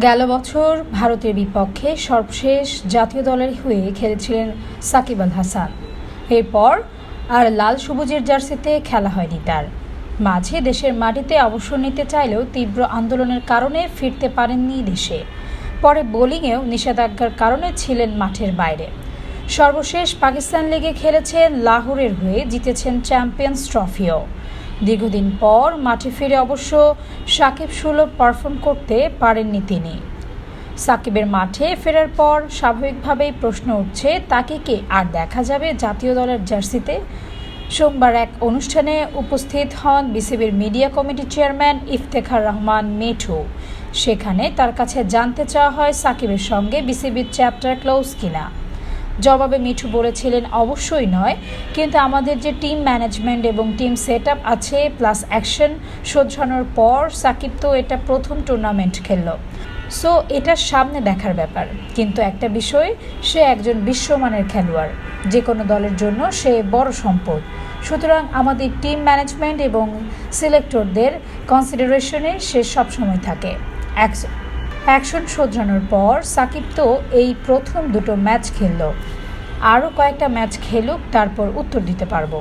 গেল বছর ভারতের বিপক্ষে সর্বশেষ জাতীয় দলের হয়ে খেলেছিলেন সাকিব আল হাসান। এরপর আর লাল সবুজের জার্সিতে খেলা হয়নি তার। মাঝে দেশের মাটিতে অবসর নিতে চাইলেও তীব্র আন্দোলনের কারণে ফিরতে পারেননি দেশে। পরে বোলিংয়েও নিষেধাজ্ঞার কারণে ছিলেন মাঠের বাইরে। সর্বশেষ পাকিস্তান লিগে খেলেছেন লাহোরের হয়ে জিতেছেন চ্যাম্পিয়ন্স ট্রফিও। দীর্ঘদিন পর মাঠে ফিরে অবশ্য সাকিব সুলভ পারফর্ম করতে পারেননি তিনি। সাকিবের মাঠে ফেরার পর স্বাভাবিকভাবেই প্রশ্ন উঠছে, তাকে কি আর দেখা যাবে জাতীয় দলের জার্সিতে? সোমবার এক অনুষ্ঠানে উপস্থিত হন বিসিবির media committee chairman Iftekhar Rahman Methu. সেখানে তার কাছে জানতে চাওয়া হয় সাকিবের সঙ্গে বিসিবির চ্যাপ্টার ক্লোজ কিনা। জবাবে মিঠু বলেছিলেন, অবশ্যই নয়। কিন্তু আমাদের যে টিম ম্যানেজমেন্ট এবং টিম সেট আছে, প্লাস অ্যাকশন শোধরানোর পর সাকিব তো এটা প্রথম টুর্নামেন্ট খেলল। সো এটা সামনে দেখার ব্যাপার। কিন্তু একটা বিষয়, সে একজন বিশ্বমানের খেলোয়াড়। যে কোনো দলের জন্য সে বড় সম্পদ। সুতরাং আমাদের টিম ম্যানেজমেন্ট এবং সিলেক্টরদের কনসিডারেশনে সে সবসময় থাকে। অ্যাকশন শোধরানোর পর সাকিব তো এই প্রথম দুটো ম্যাচ খেলল। আরও কয়েকটা ম্যাচ খেলুক, তারপর উত্তর দিতে পারব।